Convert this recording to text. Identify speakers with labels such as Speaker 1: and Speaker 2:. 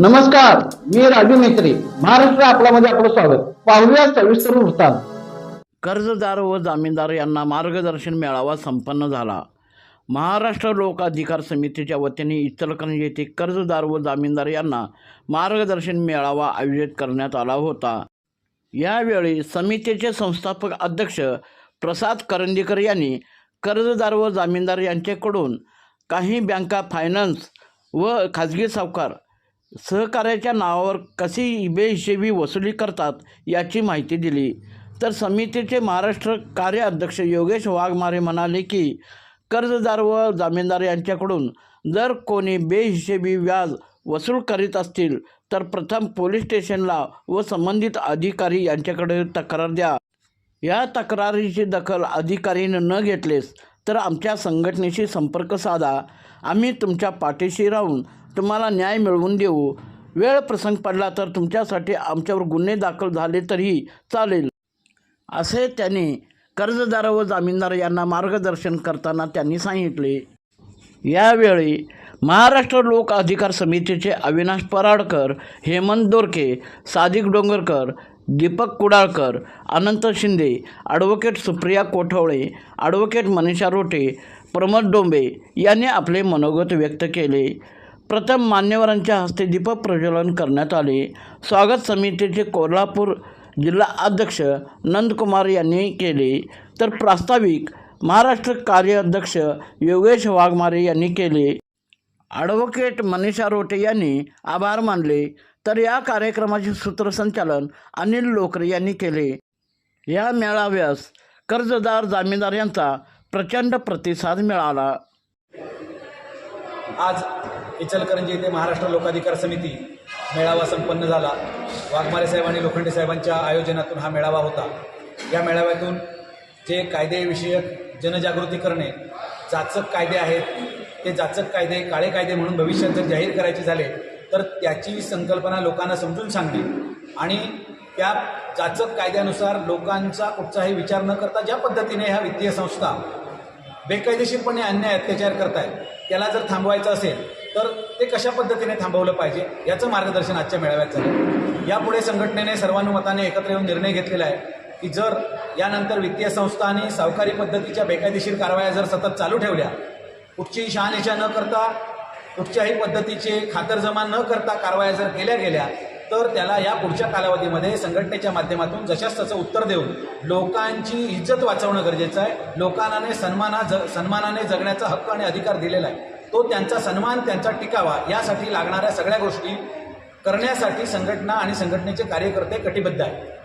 Speaker 1: नमस्कार मी राजू मेत्री महाराष्ट्र आपल्यामध्ये आपलं स्वागत. पाहूया सविस्तर वृत्तांत. कर्जदार व जामीनदार यांना मार्गदर्शन मेळावा संपन्न झाला. महाराष्ट्र लोक अधिकार समितीच्या वतीने इचलकरंजी येथे कर्जदार व जामीनदार यांना मार्गदर्शन मेळावा आयोजित करण्यात आला होता. यावेळी समितीचे संस्थापक अध्यक्ष प्रसाद करंदीकर यांनी कर्जदार व जामीनदार यांच्याकडून काही बँका फायनान्स व खाजगी सावकार सहकार्याच्या नावावर कशी बेहिशेबी वसुली करतात याची माहिती दिली. तर समितीचे महाराष्ट्र कार्य अध्यक्ष योगेश वाघमारे म्हणाले की कर्जदार व जामीनदार यांच्याकडून जर कोणी बेहिशेबी व्याज वसूल करीत असतील तर प्रथम पोलीस स्टेशनला व संबंधित अधिकारी यांच्याकडे तक्रार द्या. या तक्रारीची दखल अधिकारीने न घेतलेस तर आमच्या संघटनेशी संपर्क साधा. आम्ही तुमच्या पाठीशी राहून तुम्हाला न्याय मिळवून देऊ. वेळ प्रसंग पडला तर तुमच्यासाठी आमच्यावर गुन्हे दाखल झाले तरीही चालेल. असे त्याने कर्जदार व जामीनदार यांना मार्गदर्शन करताना त्यांनी सांगितले. यावेळी महाराष्ट्र लोक अधिकार समितीचे अविनाश पराडकर हेमंत दोरके सादिक डोंगरकर दीपक कुडाळकर अनंत शिंदे ॲडव्होकेट सुप्रिया कोठवळे ॲडव्होकेट मनीषा रोटे प्रमोद डोंबे यांनी आपले मनोगत व्यक्त केले. प्रथम मान्यवरांच्या हस्ते दीपक प्रज्वलन करण्यात आले. स्वागत समितीचे कोल्हापूर जिल्हा अध्यक्ष नंदकुमार यांनी केले. तर प्रास्ताविक महाराष्ट्र कार्याध्यक्ष योगेश वाघमारे यांनी केले. ॲडव्होकेट मनीषा रोटे यांनी आभार मानले. तर या कार्यक्रमाचे सूत्रसंचालन अनिल लोकरे यांनी केले. या मेळाव्यास कर्जदार जामीनदार यांचा प्रचंड प्रतिसाद मिळाला.
Speaker 2: आज इचलकरंजी येथे महाराष्ट्र लोकाधिकार समिती मेळावा संपन्न झाला. वाघमारे साहेब आणि लोखंडे साहेबांच्या आयोजनातून हा मेळावा होता. या मेळाव्यातून जे कायदेविषयक जनजागृती करणे जाचक कायदे आहेत ते जाचक कायदे काळे कायदे म्हणून भविष्यात जर जाहीर करायचे झाले तर त्याची संकल्पना लोकांना समजून सांगणे आणि त्या जाचक कायद्यानुसार लोकांचा कुठचाही विचार न करता ज्या पद्धतीने ह्या वित्तीय संस्था बेकायदेशीरपणे अन्याय अत्याचार करतायत त्याला जर थांबवायचं असेल तर ते कशा पद्धतीने थांबवलं पाहिजे याचं मार्गदर्शन आजच्या मेळाव्यात झालं. यापुढे संघटनेने सर्वानुमताने एकत्र येऊन निर्णय घेतलेला आहे की जर यानंतर वित्तीय संस्था आणि सावकारी पद्धतीच्या बेकायदेशीर कारवाया जर सतत चालू ठेवल्या कुठचीही शहानिशा न करता कुठच्याही पद्धतीचे खातरजमा न करता कारवाया जर केल्या गेल्या तर त्याला या पुढच्या कालावधीमध्ये संघटनेच्या माध्यमातून जशाच तसं उत्तर देऊन लोकांची इज्जत वाचवणं गरजेचं आहे. लोकांना सन्माना ज सन्मानाने जगण्याचा हक्क आणि अधिकार दिलेला आहे. तो त्यांचा सन्मान त्यांचा टिकावा यासाठी लागणाऱ्या सगळ्या गोष्टी करण्यासाठी संघटना आणि संघटनेचे कार्यकर्ते कटिबद्ध आहेत.